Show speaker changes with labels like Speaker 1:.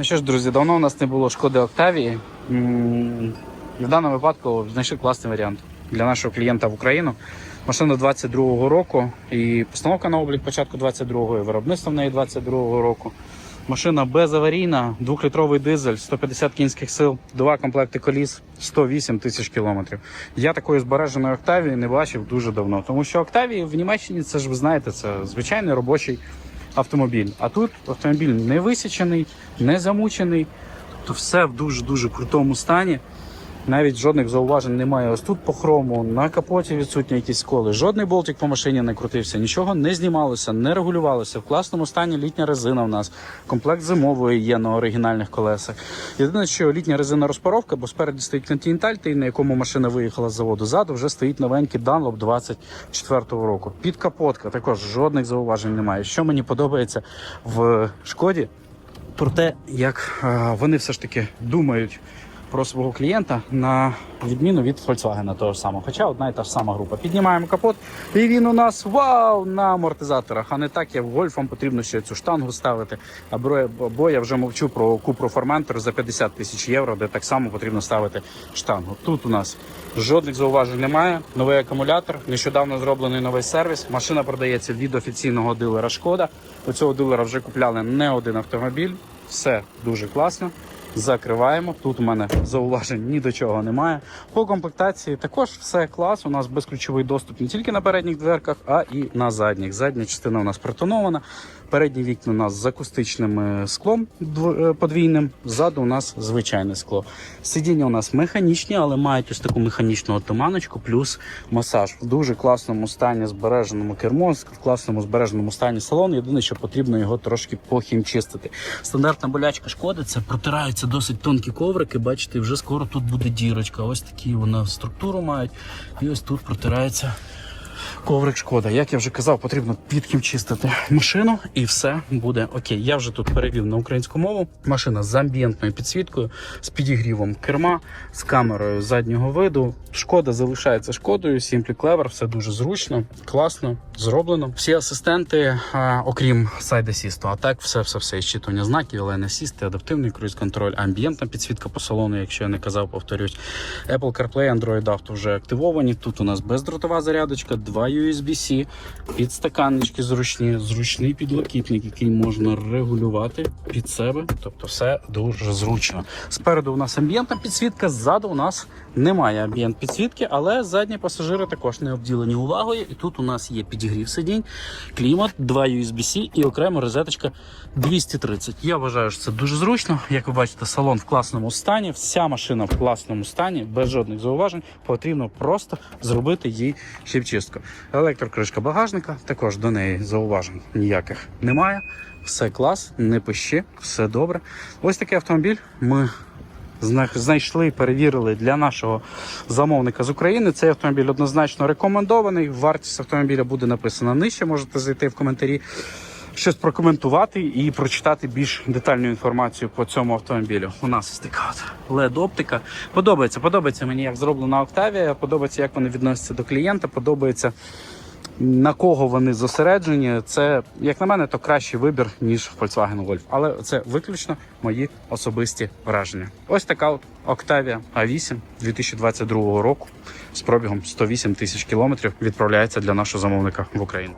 Speaker 1: Ну що ж, друзі, давно у нас не було шкоди Октавії. В даному випадку знайшли класний варіант для нашого клієнта в Україну. Машина 22-го року і постановка на облік початку 22-го, і виробництво в неї 22-го року. Машина безаварійна, 2-літровий дизель, 150 кінських сил, два комплекти коліс, 108 тисяч кілометрів. Я такої збереженої Октавії не бачив дуже давно, тому що Октавії в Німеччині це ж ви знаєте, це звичайний робочий автомобіль. А тут автомобіль не висічений, не замучений, то все в дуже дуже крутому стані. Навіть жодних зауважень немає. Ось тут по хрому, на капоті відсутні якісь сколи. Жодний болтик по машині не крутився, нічого не знімалося, не регулювалося. В класному стані літня резина у нас. Комплект зимової є на оригінальних колесах. Єдине, що літня резина розпаровка, бо спереді стоїть Continental, той, на якому машина виїхала з заводу. Ззаду вже стоїть новенький Dunlop 24-го року. Під капотка також жодних зауважень немає. Що мені подобається в шкоді, про те, як е, вони все ж таки думають про свого клієнта на відміну від Volkswagen того ж самого. Хоча одна і та ж сама група. Піднімаємо капот, і він у нас вау на амортизаторах. А не так, як гольфом потрібно ще цю штангу ставити. Або, я вже мовчу про Cupro Formentor за 50 тисяч євро, де так само потрібно ставити штангу. Тут у нас жодних зауважень немає. Новий акумулятор, нещодавно зроблений новий сервіс. Машина продається від офіційного дилера Шкода. У цього дилера вже купляли не один автомобіль. Все дуже класно. Закриваємо. Тут у мене зауважень ні до чого немає. По комплектації також все клас. У нас безключовий доступ не тільки на передніх дверках, а і на задніх. Задня частина у нас протонована. Передні вікна у нас з акустичним е, склом е, подвійним. Ззаду у нас звичайне скло. Сидіння у нас механічні, але мають ось таку механічну отоманочку, плюс масаж в дуже класному стані, збереженому кермо, в класному збереженому стані салон. Єдине, що потрібно його трошки похімчистити. Стандартна болячка шкоди це протираються досить тонкі коврики. Бачите, вже скоро тут буде дірочка. Ось такі вона структуру мають. І ось тут протирається. Коврик шкода. Як я вже казав, потрібно підхімчистити машину і все буде окей. Я вже тут перевів на українську мову. Машина з амбієнтною підсвіткою, з підігрівом керма, з камерою заднього виду. Шкода залишається шкодою. Simply Clever, все дуже зручно, класно, зроблено. Всі асистенти, окрім Side Assist, а так все, все, все. І щитування знаків, Lane Assist, адаптивний круїз контроль, амбієнтна підсвітка по салону, якщо я не казав, повторюсь. Apple CarPlay, Android Auto вже активовані. Тут у нас бездротова зарядочка, два USB-C, підстаканнички зручні, зручний підлокітник, який можна регулювати під себе. Тобто все дуже зручно. Спереду у нас амбієнтна підсвітка, ззаду у нас немає амбієнт підсвітки, але задні пасажири також не обділені увагою. І тут у нас є підігрів сидінь, клімат, два USB-C і окремо розеточка 230. Я вважаю, що це дуже зручно. Як ви бачите, салон в класному стані, вся машина в класному стані, без жодних зауважень. Потрібно просто зробити їй хімчистку. Електрокришка багажника, також до неї зауважень ніяких немає. Все клас, не пищи, все добре. Ось такий автомобіль ми зна- знайшли, перевірили для нашого замовника з України. Цей автомобіль однозначно рекомендований. Вартість автомобіля буде написана нижче. Можете зайти в коментарі, щось прокоментувати і прочитати більш детальну інформацію по цьому автомобілю. У нас така LED-оптика. Подобається, подобається мені, як зроблена Octavia, подобається, як вони відносяться до клієнта, подобається. На кого вони зосереджені, це, як на мене, то кращий вибір, ніж Volkswagen Golf. Але це виключно мої особисті враження. Ось така от Octavia A8 2022 року з пробігом 108 тисяч кілометрів відправляється для нашого замовника в Україну.